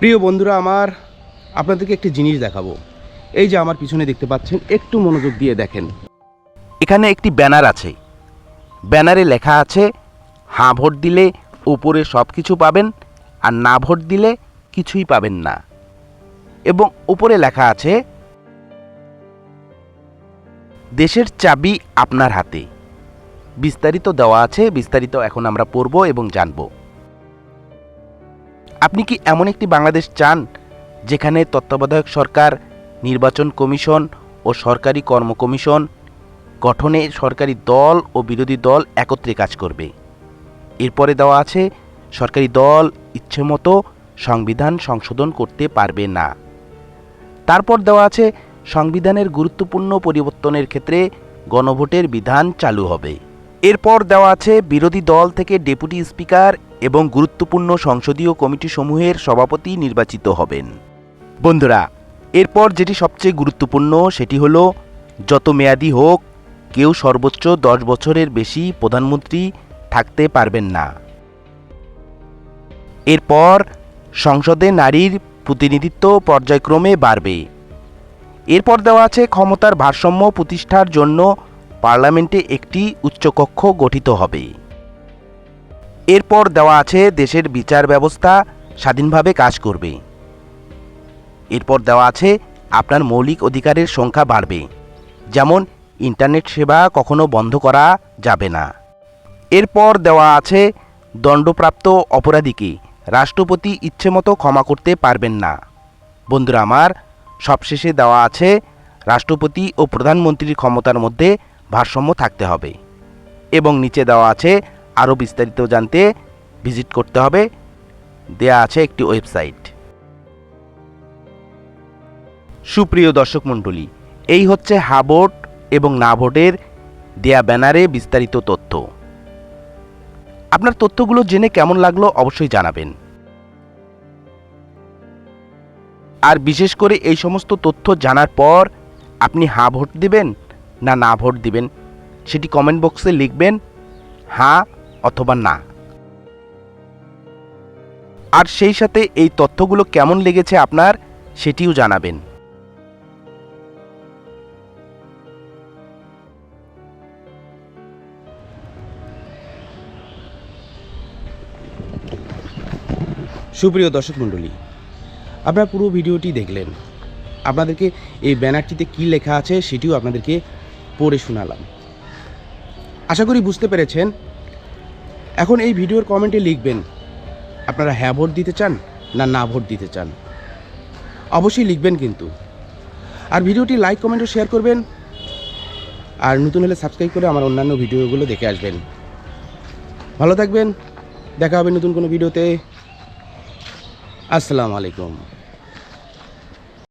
প্রিয় বন্ধুরা, আমার আপনাদেরকে একটি জিনিস দেখাবো। এই যে আমার পিছনে দেখতে পাচ্ছেন, একটু মনোযোগ দিয়ে দেখেন। এখানে একটি ব্যানার আছে। ব্যানারে লেখা আছে, হাঁ ভোট দিলে উপরে সব কিছু পাবেন, আর না ভোট দিলে কিছুই পাবেন না। এবং উপরে লেখা আছে, দেশের চাবি আপনার হাতে। বিস্তারিত দেওয়া আছে, বিস্তারিত এখন আমরা পড়ব এবং জানব। আপনি কি এমন একটি বাংলাদেশ চান যেখানে তত্ত্বাবধায়ক সরকার, নির্বাচন কমিশন ও সরকারি কর্ম কমিশন গঠনে সরকারি দল ও বিরোধী দল একত্রে কাজ করবে? এরপরে দেওয়া আছে, সরকারি দল ইচ্ছেমতো সংবিধান সংশোধন করতে পারবে না। তারপর দেওয়া আছে, সংবিধানের গুরুত্বপূর্ণ পরিবর্তনের ক্ষেত্রে গণভোটের বিধান চালু হবে। এরপর দেওয়া আছে, বিরোধী দল থেকে ডেপুটি স্পিকার এবং গুরুত্বপূর্ণ সংসদীয় কমিটিসমূহের সভাপতি নির্বাচিত হবেন। বন্ধুরা, এরপর যেটি সবচেয়ে গুরুত্বপূর্ণ সেটি হলো, যত মেয়াদি হোক, কেউ সর্বোচ্চ দশ বছরের বেশি প্রধানমন্ত্রী থাকতে পারবেন না। এরপর, সংসদে নারীর প্রতিনিধিত্ব পর্যায়ক্রমে বাড়বে। এরপর দেওয়া আছে ক্ষমতার ভারসাম্য প্রতিষ্ঠার জন্য পার্লামেন্টে একটি উচ্চকক্ষ গঠিত হবে। এরপর দেওয়া আছে দেশের বিচার ব্যবস্থা স্বাধীনভাবে কাজ করবে। এরপর দেওয়া আছে আপনার মৌলিক অধিকারের সংখ্যা বাড়বে। যেমন, ইন্টারনেট সেবা কখনো বন্ধ করা যাবে না। এরপর দেওয়া আছে দণ্ডপ্রাপ্ত অপরাধীকে রাষ্ট্রপতি ইচ্ছেমতো ক্ষমা করতে পারবেন না। বন্ধুরা আমার, সবশেষে দেওয়া আছে রাষ্ট্রপতি ও প্রধানমন্ত্রীর ক্ষমতার মধ্যে ভারসাম্য থাকতে হবে। এবং নিচে দেওয়া আছে আরও বিস্তারিত জানতে ভিজিট করতে হবে। দেয়া আছে একটি ওয়েবসাইট। সুপ্রিয় দর্শক মণ্ডলী, এই হচ্ছে হা ভোট এবং না ভোটের দেয়া ব্যানারে বিস্তারিত তথ্য। আপনার তথ্যগুলো জেনে কেমন লাগল অবশ্যই জানাবেন। আর বিশেষ করে এই সমস্ত তথ্য জানার পর আপনি হা ভোট দিবেন না না ভোট দিবেন, সেটি কমেন্ট বক্সে লিখবেন হ্যাঁ অথবা না। আর সেই সাথে এই তথ্যগুলো কেমন লেগেছে আপনার, সেটিও জানাবেন। সুপ্রিয় দর্শক মণ্ডলী, আপনারা পুরো ভিডিওটি দেখলেন। আপনাদেরকে এই ব্যানারটিতে কী লেখা আছে সেটিও আপনাদেরকে পড়ে শোনালাম। আশা করি বুঝতে পেরেছেন এখন এই ভিডিওর কমেন্টে লিখবেন, আপনারা হ্যাঁ ভোট দিতে চান না না ভোট দিতে চান? অবশ্যই লিখবেন কিন্তু। আর ভিডিওটি লাইক কমেন্ট ও শেয়ার করবেন। আর নতুন হলে সাবস্ক্রাইব করে আমার অন্যান্য ভিডিওগুলো দেখে আসবেন। ভালো থাকবেন, দেখা হবে নতুন কোনো ভিডিওতে। আসসালামু আলাইকুম।